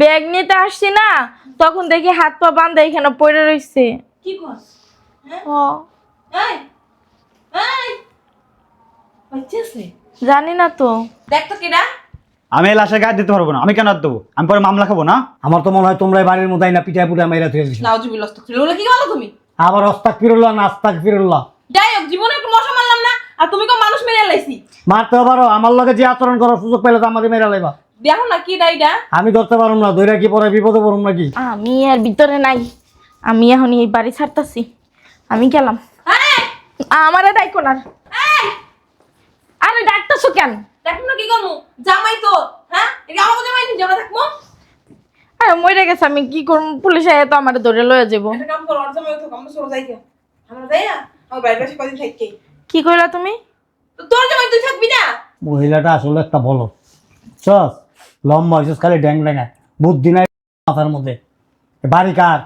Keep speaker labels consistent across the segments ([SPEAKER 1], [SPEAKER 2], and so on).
[SPEAKER 1] Bag নিতে আসছি না তখন দেখি হাত পা বান্ধা এখানে পড়ে রইছে।
[SPEAKER 2] কি করছ হ্যাঁ? এই এই। বাচ্চা
[SPEAKER 1] জানি না তো।
[SPEAKER 2] দেখ তো কেডা।
[SPEAKER 3] আমি এই লাশের গায়ে দিতে পারব না আমি কেন আর দেবো আমি পরে মামলা খাব না?
[SPEAKER 4] আমার তো মনে হয় তোমরা এই বাড়ির মধ্যে না পিঠা পুটা মেরা থুয়ে দিছো।
[SPEAKER 2] নাউজুবিল্লাহ আস্তাগফিরুল্লাহ কি বলো তুমি?
[SPEAKER 4] আবার অস্তাক ফিরুল্লাহ না আস্তাক ফিরুল্লাহ
[SPEAKER 2] যাই হোক জীবনে একটু মশা মারলাম না আর তুমি কেউ মানুষ মেরে লাইছি।
[SPEAKER 4] মারতে পারো আমার লগে যে আচরণ করার সুযোগ পেলে তো আমাদের মেরা লাইবা।
[SPEAKER 2] দেখো না কি ডাইডা
[SPEAKER 4] আমি ধরতে পারুম না ধৈরা কি পরে বিপদে পড়ুম নাকি?
[SPEAKER 1] আমি এর ভিতরে নাই আমি এখন এই বাড়ি ছাড়তাছি। আমি গেলাম।
[SPEAKER 2] এই!
[SPEAKER 1] আমারে ডাইকো না
[SPEAKER 2] এই!
[SPEAKER 1] আরে ডাকতেছো কেন?
[SPEAKER 2] দেখো না কি করমু জামাই তো হ্যাঁ? এটা আমাকে জামাই নি আমরা থাকব?
[SPEAKER 1] আরে মরে গেছে আমি কি করব? পুলিশ আয়া তো আমারে ধরে লয়ে যাব।
[SPEAKER 2] একটা কাম করো আর জামাই তো আমরা সরো যাই আমরা যাই আমার বাইরে বসে কদিন থাকি।
[SPEAKER 1] কি কইলা তুমি?
[SPEAKER 2] তোর জামাই তুই থাকবি না?
[SPEAKER 4] মহিলাটা আসলে একটা বলো চস লম্বা হয়েছিস খালি ড্যাং ড্যাঙা বুদ্ধি নাই মাথার মধ্যে। বাড়ি কার?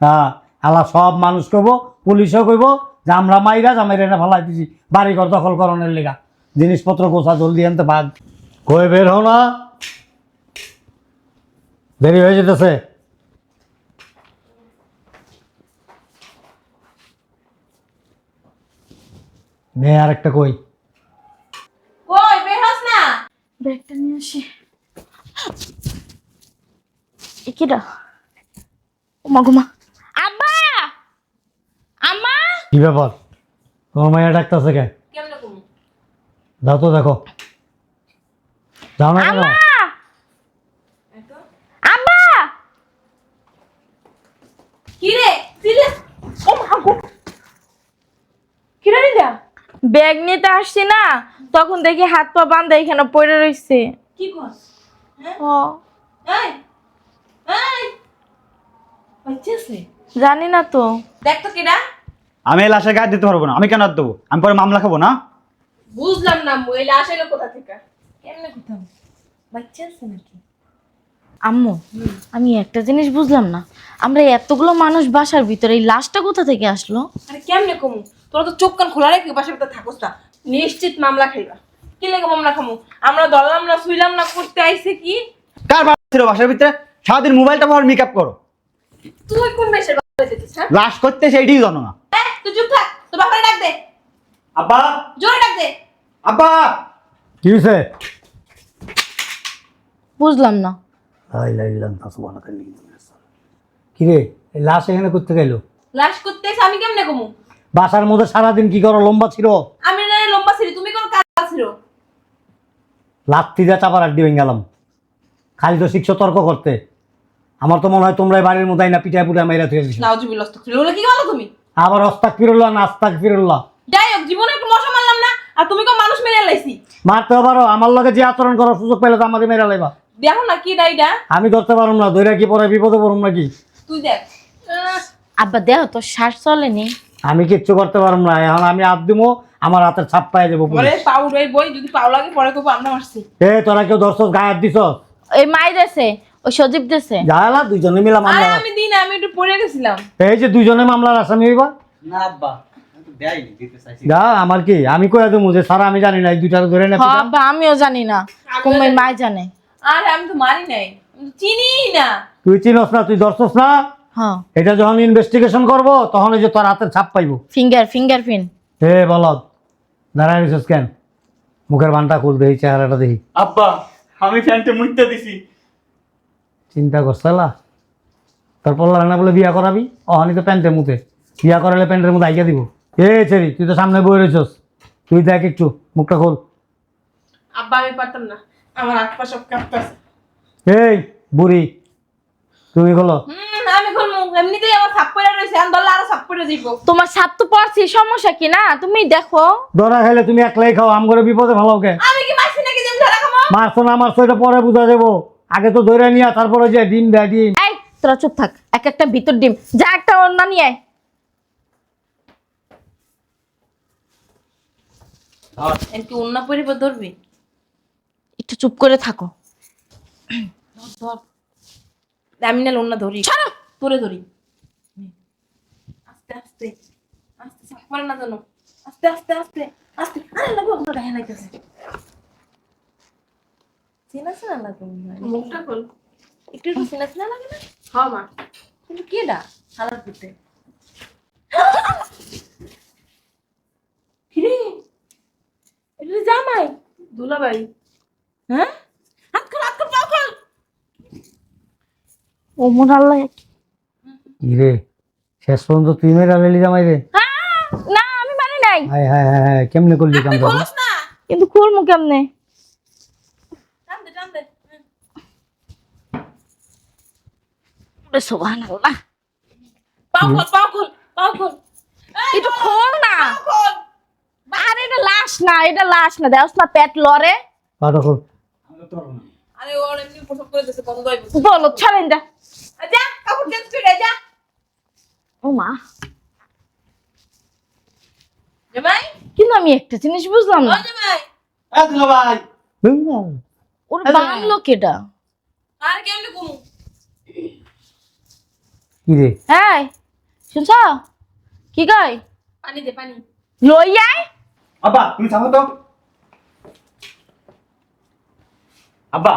[SPEAKER 4] হ্যাঁ আলা সব মানুষ কইব পুলিশও কইব যে আমরা মাইরা জামাইরা এনে ফালাই দিছি। বাড়ি ঘর দখল করণের লেগা। জিনিসপত্র গোছা জলদি আনতে ভাগ কই বের হও না। দেরি হয়ে যেতেছে। মেয়ে আর একটা কই
[SPEAKER 2] বের হস না
[SPEAKER 1] ব্যাগটা নিয়ে আসি একিটা ওমা ঘুমা আব্বা আম্মা
[SPEAKER 4] কি ব্যাপার? তোমার মাইয়া ডাকতেছে কে? যাও তো দেখো। যাও না কেন?
[SPEAKER 1] আম্মা আব্বা
[SPEAKER 2] কি রে ও মা গো। কি রে
[SPEAKER 1] ব্যাগ নিতে আসছি না। তখন দেখি হাত পা বান্ধা এখানে পড়ে রইছে।
[SPEAKER 2] কি করছ হ্যাঁ?
[SPEAKER 1] ও
[SPEAKER 2] এই এই! বাচ্চা আছে?
[SPEAKER 1] জানি না তো।
[SPEAKER 2] দেখ তো কেডা।
[SPEAKER 3] আমি এই লাশের গায়ে দিতে পারব না। আমি কেন আর দেবো? আমি পরে মামলা খাব না?
[SPEAKER 2] বুঝলাম না মহিলা আসলে কোথা থেকে? কেমনে কোথাও বাচ্চা আছে নাকি?
[SPEAKER 1] আম্মু আমি একটা জিনিস বুঝলাম না। আমরা এতগুলো মানুষ বাসার ভিতরে এই লাশটা কোথা থেকে আসলো?
[SPEAKER 2] আরে কেমনে কমু? তোরা তো চোখ কান খোলা রেখে বাসার ভিতরে থাকোস না। নিশ্চিত মামলা খাইবা। কি লেগে মামলা খামু? আমরা দলাম না শুইলাম না করতে আইছে কি?
[SPEAKER 3] কার বাড়ি ছিল বাসার ভিতরে? সারাদিন মোবাইলটা পর মেকআপ করো।
[SPEAKER 2] তুই কোন বেশের বাবা যেতিস হ্যাঁ?
[SPEAKER 3] লাশ করতে সেইটাই জানো না।
[SPEAKER 2] এই, তুই চুপ থাক তোর বাপারে ডাক দে।
[SPEAKER 3] আব্বা!
[SPEAKER 2] জোরে ডাক দে।
[SPEAKER 3] আব্বা!
[SPEAKER 4] কি হয়েছে
[SPEAKER 1] বুঝলাম না।
[SPEAKER 4] কি রে এই লাশ এখানে করতে গেল?
[SPEAKER 2] লাশ করতে আইছে আমি কেমনে কমু
[SPEAKER 4] বাসার মধ্যে সারাদিন কি করো লম্বা ছিল
[SPEAKER 2] আমি না লম্বা ছিলি তুমি কোন কাজ ছিল
[SPEAKER 4] লাত্তি দিয়ে চাপার আড্ডি ভেঙে গেলাম খালি তো শিক্ষক তর্ক করতে। আমার তো মনে হয় তোমরা এই বাড়ির মধ্যে না পিঠা পুটা মেরা থুয়ে দিছো।
[SPEAKER 2] আস্তাগফিরুল্লাহ কি বলো তুমি?
[SPEAKER 4] আবার অস্তাক ফিরুল্লাহ না আস্তাক ফিরুল্লাহ
[SPEAKER 2] যাই হোক জীবনে একটু মশা মারলাম না আর তুমি কেউ মানুষ মেরে লাইছি।
[SPEAKER 4] মারতে পারো আমার লগে যে আচরণ করার সুযোগ পেলে তো আমাদের মেরা লাইবা।
[SPEAKER 2] দেখো না কি ডাইডা
[SPEAKER 4] আমি ধরতে পারুম না ধৈরা কি পরে বিপদে পড়ুম নাকি?
[SPEAKER 2] তুই দেখ।
[SPEAKER 1] আব্বা দেহ তো শ্বাস চলেনি।
[SPEAKER 4] আমি কিচ্ছু করতে পারুম না এখন আমি হাত দিমো আমার হাতের ছাপ পাই যাব
[SPEAKER 2] পরে পাউ রই বই যদি পাউ লাগে পরে কব আমরা মারছি
[SPEAKER 4] এ তোরা কেউ দর্শক গায়ে হাত দিছ
[SPEAKER 1] এই মাই দেছে ওই সজীব দেছে।
[SPEAKER 4] যাইলা দুইজনে মিলা মামলা
[SPEAKER 2] আমি দিন আমি একটু পড়ে গেছিলাম।
[SPEAKER 4] এই যে দুইজনে মামলার আসামি হইবা?
[SPEAKER 3] না আব্বা দেয়নি দিতে চাইছি
[SPEAKER 4] যা আমার কি? আমি কয়ে দেবো যে স্যার আমি জানি না এই দুইটারে ধরে না
[SPEAKER 1] হ আমিও জানি না। কুমাই মাই জানে।
[SPEAKER 2] আরে আমি তো মারি নাই। চিনি না।
[SPEAKER 4] তুই চিনস না তুই দর্শস না?
[SPEAKER 1] হ্যাঁ।
[SPEAKER 4] এটা যখন ইনভেস্টিগেশন করব তখন ওই যে তোর হাতের ছাপ পাইবো।
[SPEAKER 1] ফিঙ্গার ফিঙ্গার প্রিন্ট
[SPEAKER 4] হে বলদ দাঁড়ায় রেছিস কেন? মুখের বানটা খুল দেখি চেহারাটা দেখি
[SPEAKER 3] আব্বা আমি ফ্যানটা মুইতে দিছি।
[SPEAKER 4] চিন্তা করছালা তারপর না বলে বিয়া করাবি? অহানি তো প্যান্টের মুখে বিয়া করালে প্যান্টের মধ্যে আইয়া দিব। এ ছেড়ি তুই তো সামনে বই রয়েছস তুই দেখ একটু মুখটা খোল।
[SPEAKER 2] আব্বা আমি পারতাম না। আমার পা সব কাঁপতেছে।
[SPEAKER 4] এই বুড়ি তুমি
[SPEAKER 2] খুলমু এমনিতেই আমার সাপ পড়ে রয়েছে আমি আরও সাপ পড়ে যাইব।
[SPEAKER 1] তোমার সাপ তো পড়ছি সমস্যা কি না? তুমি দেখো।
[SPEAKER 4] ধরা খাইলে তুমি একলাই খাও আম করে বিপদে ভালো কে?
[SPEAKER 2] আমি কি মারছি নাকি ধরা খামো?
[SPEAKER 4] মারছো না মারছো এটা পরে বুঝা দেবো আগে তো ধরে নিয়া তারপরে যে ডিম দেয় ডিম।
[SPEAKER 1] এই তোরা চুপ থাক এক একটা ভিতর ডিম। যা একটা অন্য নিয়ে আয়।
[SPEAKER 2] অন্য পরিবার ধরবি?
[SPEAKER 1] একটু চুপ করে থাকো।
[SPEAKER 2] ধর। আমি না অন্য ধরি। তোরে ধরি। আস্তে আস্তে আস্তে পড়ে না জানো। আস্তে আস্তে আস্তে আস্তে। আরে লাগো নাইতেছে
[SPEAKER 1] চেনা চেনা লাগে
[SPEAKER 2] মুখটা খোল।
[SPEAKER 1] একটু একটু চেনা চেনা লাগে না?
[SPEAKER 2] হ মা।
[SPEAKER 1] কিন্তু কেডা হালার পুতে
[SPEAKER 2] কিরে? এটা জামাই। দুলাভাই। হ্যাঁ? হাত খোল হাত খোল পা খোল।
[SPEAKER 1] ও মন আল্লাহ।
[SPEAKER 4] কি শেষ পর্যন্ত তুই মেয়েরা লেলি জামাই রে।
[SPEAKER 1] না আমি মানি নাই।
[SPEAKER 4] হায় হায় হায় হায় কেমনে করলি কাম দাদা
[SPEAKER 1] কিন্তু খুলমু কেমনে?
[SPEAKER 2] টান দে টান দে। হুম।
[SPEAKER 1] সুবহানাল্লাহ।
[SPEAKER 2] পা খোল পা খোল পা খোল। এই
[SPEAKER 1] খোল না। আরে এটা লাশ না এটা লাশ না। দেওস না পেট লরে
[SPEAKER 4] পাটা খোল।
[SPEAKER 2] আরে ওর এমনি প্রসব করে দিছে বন্ধ হইব
[SPEAKER 1] বলো ছাড়েন যা।
[SPEAKER 2] যা কাপড় চেঞ্জ করে যা।
[SPEAKER 1] ও মা।
[SPEAKER 2] জামাই?
[SPEAKER 1] কিন্তু আমি একটা জিনিস বুঝলাম
[SPEAKER 2] ও
[SPEAKER 1] না
[SPEAKER 2] জামাই।
[SPEAKER 3] ভাই
[SPEAKER 1] ওর বাংলো কেডা
[SPEAKER 2] আর কেমনে ঘুমু?
[SPEAKER 4] কি রে?
[SPEAKER 1] শুনছ? কি কয়?
[SPEAKER 2] পানি দে পানি।
[SPEAKER 1] লই আয়।
[SPEAKER 3] আব্বা তুমি থামো তো। আব্বা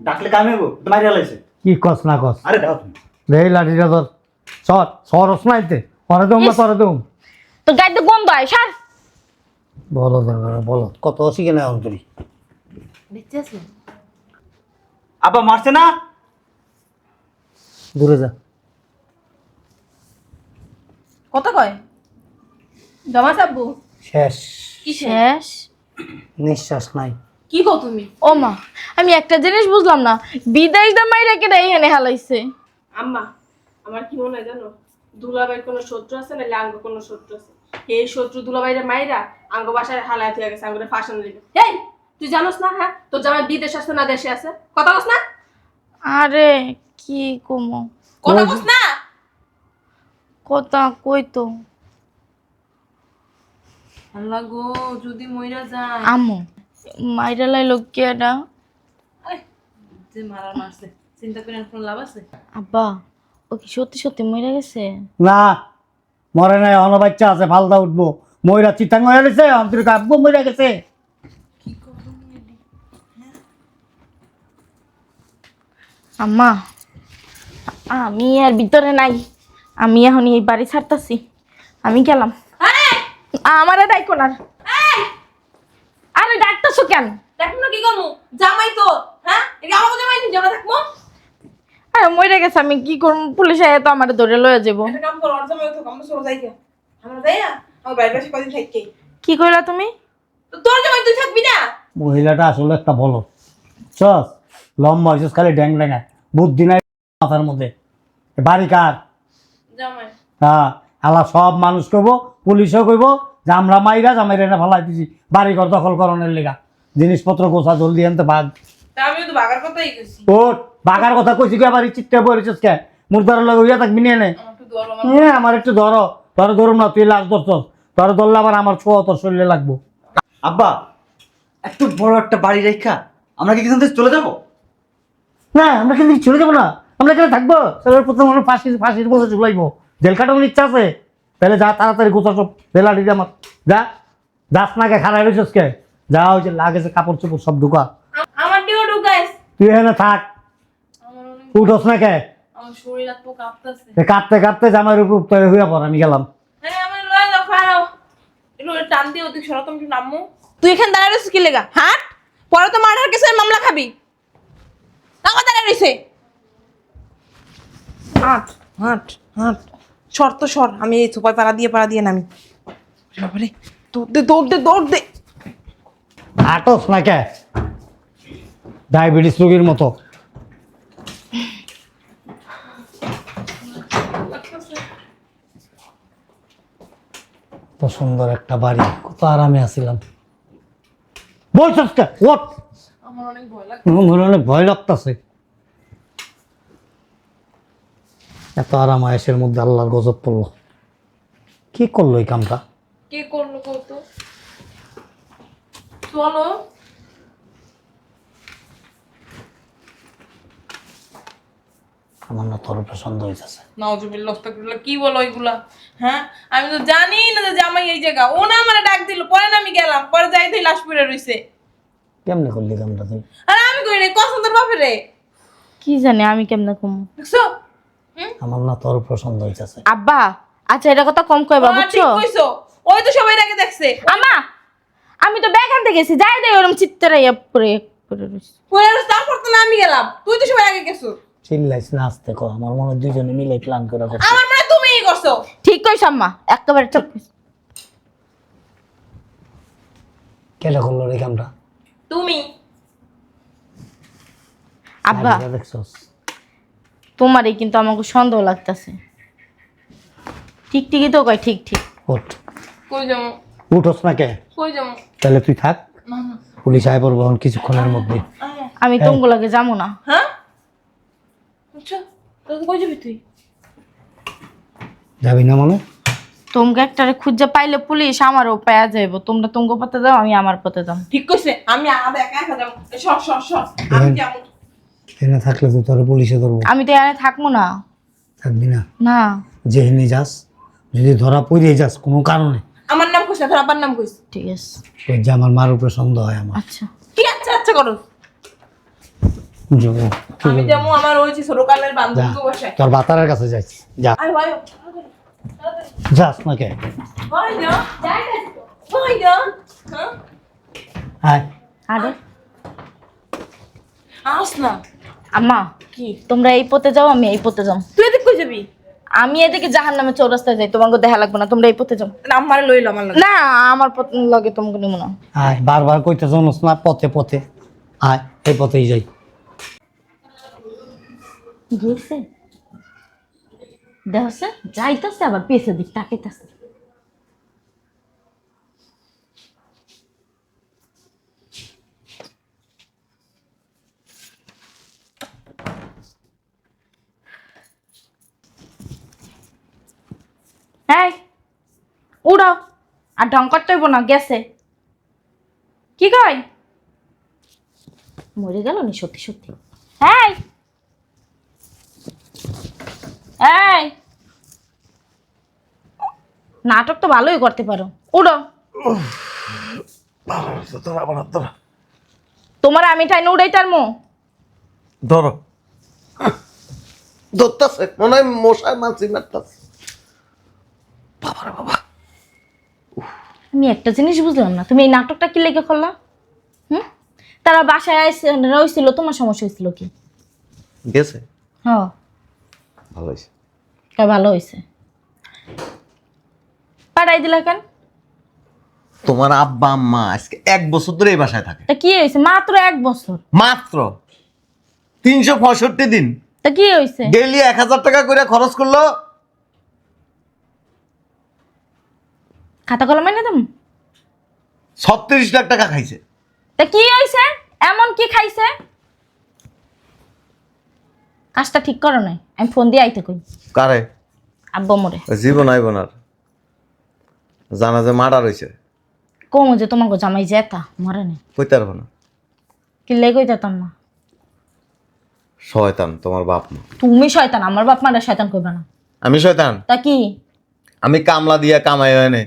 [SPEAKER 3] ডাকলে কামে গো তোমার লাইছে।
[SPEAKER 4] কি কস না কস?
[SPEAKER 3] আরে দাও তুমি।
[SPEAKER 4] রে লাঠিটা তোর সর সরস নাইতে। না
[SPEAKER 1] তো গাইতে গন্ধ আয় সার।
[SPEAKER 4] বলো দরকার বলো কত শিখে নেয় অন্তরি?
[SPEAKER 1] আছে।
[SPEAKER 3] মারছে না?
[SPEAKER 4] দূরে যা।
[SPEAKER 2] কত কয়? জমা সাব্বু
[SPEAKER 4] শেষ।
[SPEAKER 2] কি
[SPEAKER 1] শেষ।
[SPEAKER 4] নিঃশ্বাস নাই।
[SPEAKER 2] কি কো তুমি?
[SPEAKER 1] ও মা আমি একটা জিনিস বুঝলাম না বিদেশ দা মাইরা কেডা এখানে হালাইছে?
[SPEAKER 2] আম্মা আমার কি মনে হয় জানো? দুলাভাইয়ের কোনো শত্রু আছে না আঙ্গ কোনো শত্রু আছে? এই শত্রু দুলাভাইয়ের মাইরা আঙ্গ বাসায় হালায় থেকে গেছে আঙ্গুরে ফাঁসানো দিবে। এই তুই জানোস না হ্যাঁ? তোর জামাই বিদেশ আছে না দেশে আছে? কথা বস না?
[SPEAKER 1] আরে কি কমো?
[SPEAKER 2] কথা বস না?
[SPEAKER 1] কথা কই তো?
[SPEAKER 2] আল্লাহ গো যদি মইরা যায়।
[SPEAKER 1] আমু মাইরা লাইলো কেডা
[SPEAKER 2] আরে, যে মারা মারছে চিন্তা করে আর কোনো লাভ আছে?
[SPEAKER 1] আব্বা। ও কি সত্যি সত্যি মইরা গেছে?
[SPEAKER 4] না মরে নাই অন বাচ্চা আছে ফালদা উঠবো। ময়রা চিতাং হয়ে গেছে আব্বু মরে গেছে।
[SPEAKER 1] আম্মা আমি আর ভিতরে নাই। আমি এখন এই বাড়ি ছাড়তাছি। আমি গেলাম।
[SPEAKER 2] এই,
[SPEAKER 1] আমারে ডাইকো না। আরে ডাকতেছো কেন?
[SPEAKER 2] দেখো না কি করব? জামাই তো হ্যাঁ? আমাকে জামাই নি আমরা থাকব
[SPEAKER 1] আরে মরে গেছে আমি কি করব? পুলিশ আয়া তো আমারে ধরে লয়ে যাব
[SPEAKER 2] একটা কাম করো আর জামাই তো আমরা সরো যাই কে আমরা যাই না আমার পাশে কদিন থাকি।
[SPEAKER 1] কি কইলা তুমি?
[SPEAKER 2] তোর জামাই তুই থাকবি না?
[SPEAKER 4] মহিলাটা আসলে একটা বলো চস লম্বা হয়েছিস খালি ড্যাং ড্যাঙা বুদ্ধি নাই মাথার মধ্যে। বাড়ি কার?
[SPEAKER 2] জামাই।
[SPEAKER 4] হ্যাঁ আলা সব মানুষ কইব পুলিশও কইব যে আমরা মাইরা জামাইরা ফালাই দিছি বাড়ি ঘর দখল করণের লেগা। জিনিসপত্র গোছা জলদি আনতে ভাগ
[SPEAKER 2] তা বাগার কথাই গেছি
[SPEAKER 4] ওট বাগার কথা কইছি চিত্তে পড়েছিস কে? মুরদার লগে হইয়া থাকবি নিয়ে নে। হ্যাঁ আমার একটু ধরো। ধরো ধরুন না তুই লাশ ধরছস। ধরো ধরলে আবার আমার ছোঁয়া তোর শরীরে লাগবো।
[SPEAKER 3] আব্বা এত বড় একটা বাড়ি রেখা আমরা কি এখান চলে যাব?
[SPEAKER 4] না আমরা কিন্তু চলে যাব না। আমরা এখানে থাকব। তাহলে প্রথম আমরা ফাঁসি ফাঁসির মধ্যে ঝুলাইবো। জেল কাটানোর ইচ্ছা আছে। তাহলে যা তাড়াতাড়ি গোছা সব। বেলা দিদি আমার। যা যাস না কে খারাপ রয়েছিস কে? যা ওই যে লাগেছে কাপড় চোপড় সব ঢুকা। তুই এখানে থাক।
[SPEAKER 2] আমার
[SPEAKER 4] উঠোস না কে? এ কাঁদতে কাঁদতে উপর উত্তরে হইয়া পর আমি গেলাম।
[SPEAKER 2] হ্যাঁ তুই এখানে দাঁড়ায় রয়েছিস কি লেগা? হাট? পরে তো মার্ডার কেসের মামলা খাবি। আমার দাঁড়ায় রয়েছে? হাট হাট হাট। সর তো সর আমি এই থোপায় পাড়া দিয়ে পাড়া দিয়ে নামি। বাবারে দৌড় দে দৌড় দে দৌড় দে।
[SPEAKER 4] হাঁটস না কে? ডায়াবেটিস রোগীর মতো। কত সুন্দর একটা বাড়ি কত আরামে ওট
[SPEAKER 2] আমার অনেক ভয় লাগে
[SPEAKER 4] মনে অনেক ভয় লাগতেছে। এত আরাম আয়েসের মধ্যে আল্লাহর গজব পড়ল। কি করল এই কামটা?
[SPEAKER 2] কে করল কত চলো।
[SPEAKER 4] আমার না তোর
[SPEAKER 2] নাউজুবিল্লাহ আস্তাগফিরুল্লাহ কি বলো এগুলা হ্যাঁ? আমি তো জানি না যে জামাই এই জায়গা। ও না আমার ডাক দিল পরে না আমি গেলাম পরে যাই লাশ পড়ে রইছে।
[SPEAKER 4] কেমনে করলি কামটা তুই?
[SPEAKER 2] আর আমি করি নাই কসম তোর বাপে রে।
[SPEAKER 1] কি জানি আমি কেমনে কম?
[SPEAKER 2] দেখছ?
[SPEAKER 4] আমার না তোর পছন্দ হইতেছে।
[SPEAKER 1] আব্বা আচ্ছা এটা কথা কম কইবা
[SPEAKER 2] হ্যাঁ, ঠিক
[SPEAKER 1] বুঝছ?
[SPEAKER 2] কইছো। ওই তো সবাই আগে দেখছে।
[SPEAKER 1] আমা আমি তো ব্যাগ আনতে গেছি যাই দেয় ওরম চিত্তরা ইয়ে করে করে রইছে।
[SPEAKER 2] পরে তারপর তো না আমি গেলাম। তুই তো সবাই আগে গেছো।
[SPEAKER 4] চিল্লাইস না আসতে কো আমার মনে হয় দুজনে মিলে প্ল্যান করে করছে।
[SPEAKER 2] আমার মানে তুমিই করছ।
[SPEAKER 1] ঠিক কইছ আম্মা একেবারে চুপ।
[SPEAKER 4] কেটে করল রে কামটা?
[SPEAKER 2] তুমি।
[SPEAKER 1] আব্বা
[SPEAKER 4] দেখছস।
[SPEAKER 1] তোমারই কিন্তু আমাকে সন্দেহ লাগতাছে। ঠিক ঠিকই তো কয় ঠিক ঠিক।
[SPEAKER 4] ওঠ।
[SPEAKER 2] কই যাব?
[SPEAKER 4] উঠোস না কে?
[SPEAKER 2] কই যাব?
[SPEAKER 4] তাহলে তুই থাক। পুলিশ আয় পড়ব কিছুক্ষণের মধ্যে।
[SPEAKER 1] আমি তোমাগুলোকে যাব না।
[SPEAKER 2] হ্যাঁ? কই যাবি তুই?
[SPEAKER 4] যাবি না মানে?
[SPEAKER 1] তোমাকে একটারে খুঁজে পাইলে পুলিশ আমারও পায়া যাইব। তোমরা তোমাকে পথে যাও আমি আমার পথে যাও
[SPEAKER 2] ঠিক কইছে আমি আলাদা একা একা যাব। সর সর সর। আমি যাব।
[SPEAKER 4] এখানে থাকলে তো তোর পুলিশে ধরবো।
[SPEAKER 1] আমি তো এখানে থাকব না।
[SPEAKER 4] থাকবি না?
[SPEAKER 1] না।
[SPEAKER 4] যেখানে যাস যদি ধরা পড়ে যাস কোনো কারণে।
[SPEAKER 2] আমার নাম কইছে তোর আব্বার নাম কইছে।
[SPEAKER 1] ঠিক আছে।
[SPEAKER 4] ওই যে আমার মার উপরে সন্দেহ হয় আমার।
[SPEAKER 1] আচ্ছা।
[SPEAKER 2] ঠিক আছে আচ্ছা করো। আমি যাব আমার ওই ছোটকালের বান্ধবীকে বসে
[SPEAKER 4] তোর বাতারের কাছে যাইস যা।
[SPEAKER 2] আয় ভাই
[SPEAKER 4] যাস না কে
[SPEAKER 2] ভাই না ভাই না হ্যাঁ?
[SPEAKER 1] আরে।
[SPEAKER 2] আস না।
[SPEAKER 1] আম্মা
[SPEAKER 2] কি?
[SPEAKER 1] তোমরা এই পথে যাও আমি এই পথে যাও
[SPEAKER 2] তুই এদিক কই যাবি?
[SPEAKER 1] আমি এদিকে জাহান নামে চৌরাস্তায় যাই তোমাকে দেখা লাগবে না তোমরা এই পথে যাও।
[SPEAKER 2] আমার লইল আমার
[SPEAKER 1] না আমার পথ লগে তোমাকে নিব না।
[SPEAKER 4] আয় বারবার কইতে জানোস না পথে পথে। আয় এই পথেই যাই।
[SPEAKER 1] গেছে। দেখছে যাইতেছে আবার পেছনের দিক, তাকাইতেছে। এই উড়াও আর ঢং করতে হইব না, গেছে। কি কয়? মরে গেল নি সত্যি সত্যি? এই এই! নাটক তো ভালোই করতে পারো। উড়ো। তোমার আমি টাইনে উড়াইতার মো
[SPEAKER 5] ধরো। ধরতেছে মনে হয় মশায় মাছি মারতেছে।
[SPEAKER 1] আমি একটা জিনিস বুঝলাম না তুমি এই নাটকটা কি লেগে করলা? হুম? তারা বাসায় রয়েছিল তোমার সমস্যা হয়েছিল কি?
[SPEAKER 5] গেছে?
[SPEAKER 1] হ্যাঁ।
[SPEAKER 5] ভালো হয়েছে।
[SPEAKER 1] তা ভালো হয়েছে। পাঠাই দিলা কেন?
[SPEAKER 5] তোমার আব্বা আম্মা আজকে এক বছর ধরে এই বাসায় থাকে।
[SPEAKER 1] তা কি হয়েছে? মাত্র এক বছর?
[SPEAKER 5] মাত্র। তিনশো পঁয়ষট্টি দিন।
[SPEAKER 1] তা কি হয়েছে?
[SPEAKER 5] ডেইলি এক হাজার টাকা করে খরচ করল।
[SPEAKER 1] খাতা কলম দেম
[SPEAKER 5] ছত্রিশ লাখ টাকা খাইছে।
[SPEAKER 1] তা কি হয়েছে? এমন কি খাইছে? কাজটা ঠিক করো নাই আমি ফোন দিয়ে আইতে কই?
[SPEAKER 5] কারে?
[SPEAKER 1] আব্বা মোরে
[SPEAKER 5] জীবন আইব না জানা যে মার্ডার হয়েছে
[SPEAKER 1] কমো যে তোমাকে জামাই জেতা মরে নাই।
[SPEAKER 5] কইতে পারব না।
[SPEAKER 1] কি লেগে যেতাম না?
[SPEAKER 5] শয়তান তোমার বাপ মা।
[SPEAKER 1] তুমি শয়তান আমার বাপ মারা শয়তান করবে না।
[SPEAKER 5] আমি শয়তান?
[SPEAKER 1] তা কি?
[SPEAKER 5] আমি কামলা দিয়া কামাই এনে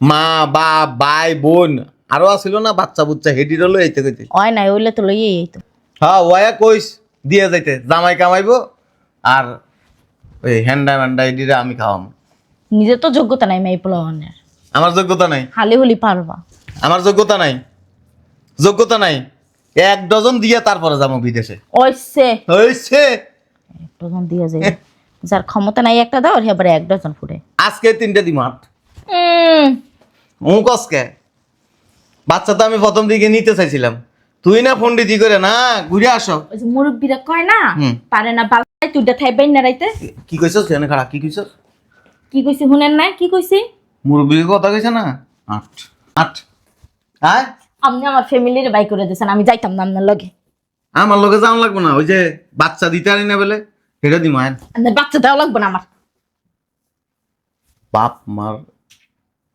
[SPEAKER 5] মা বাপ ভাই বোন আরও আছিল না বাচ্চা বুচ্চা হেডি রলো এইতে কইতে।
[SPEAKER 1] হয় নাই ওইলে তো লইয়ে এই তো
[SPEAKER 5] হ্যাঁ ওয়া কইস। দিয়ে যাইতে জামাই কামাইবো আর ওই হ্যান্ডা ম্যান্ডা এডিরা আমি খাওয়াম।
[SPEAKER 1] নিজের তো যোগ্যতা নাই মেয়ে পোলাওয়ানের।
[SPEAKER 5] আমার যোগ্যতা নাই।
[SPEAKER 1] হালি হলি পারবা।
[SPEAKER 5] আমার যোগ্যতা নাই। যোগ্যতা নাই। এক ডজন দিয়ে তারপরে যাব বিদেশে।
[SPEAKER 1] ওইসে
[SPEAKER 5] হয়েছে
[SPEAKER 1] এক ডজন দিয়ে যাই। যার ক্ষমতা নাই একটা দাও এবারে এক ডজন ফুটে।
[SPEAKER 5] আজকে তিনটে দিম আট
[SPEAKER 1] উম,
[SPEAKER 5] মুখসকে বাচ্চা তো আমি প্রথম দিকে নিতে চাইছিলাম। তুই না ফোন দিতি করে না ঘুরে আসো।
[SPEAKER 1] ওই যে মুরব্বীরা কয় না। পারে না বালাই তুইটা থাইবেন না রাইতে।
[SPEAKER 5] কি কইছস কেন খারাপ কি কইছস?
[SPEAKER 1] কি কইছি শুনেন নাই কি কইছি?
[SPEAKER 5] মুরব্বীর কথা কইছে না? আট আট। হ্যাঁ
[SPEAKER 1] আপনি আমার ফ্যামিলির বাই করে দিয়েছেন আমি যাইতাম না আপনার লগে।
[SPEAKER 5] আমার লোকে যাওয়া লাগবো না ওই যে বাচ্চা দিতে আনি না বলে সেটা দিম আয়।
[SPEAKER 1] আপনার বাচ্চা দেওয়া লাগবে না আমার।
[SPEAKER 5] বাপ মার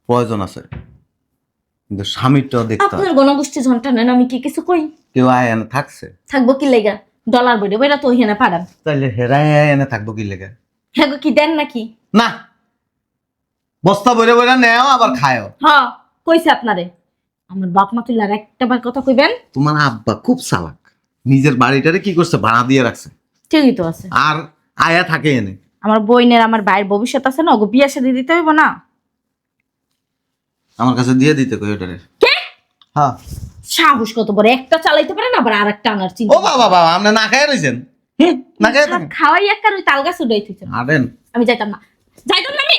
[SPEAKER 5] প্রয়োজন আছে। কিন্তু দেখতে
[SPEAKER 1] আপনার গণগোষ্ঠী ঝন্টা নেন আমি কি কিছু কই?
[SPEAKER 5] কেউ আয় এনে থাকছে?
[SPEAKER 1] থাকব কি লেগা? ডলার বইরে বইরা তো
[SPEAKER 5] হেরাই আয় এনে থাকব কি লেগে?
[SPEAKER 1] হ্যাঁ গো, কি দেন নাকি?
[SPEAKER 5] না। বস্তা বইরে বইরে নেও আবার খায়ও।
[SPEAKER 1] হ কইছে আপনারে। আমার বাপ মা তুই আর একটা বার কথা কইবেন?
[SPEAKER 5] তোমার আব্বা খুব চালাক। নিজের বাড়িটারে কি করছে? ভাড়া দিয়ে রাখছে।
[SPEAKER 1] ঠিকই তো আছে।
[SPEAKER 5] আর আয়া থাকে এনে।
[SPEAKER 1] আমার বইনের আমার ভাইয়ের ভবিষ্যৎ আছে না ওগো বিয়ে সাথে দিতে হইব না?
[SPEAKER 5] আমার কাছে দিয়ে দিতে কই ওটারে।
[SPEAKER 1] কে?
[SPEAKER 5] হ্যাঁ।
[SPEAKER 1] সাহস কত বড় একটা চালাইতে পারে না আবার আরেকটা আনার চিন্তা
[SPEAKER 5] ও বাবা বাবা আপনি না খায় রইছেন? হুম না খায়
[SPEAKER 1] খাওয়াই একটা ওই তালগাছ উড়াইতেছেন
[SPEAKER 5] আবেন
[SPEAKER 1] আমি যাইতাম না। যাইতাম না আমি?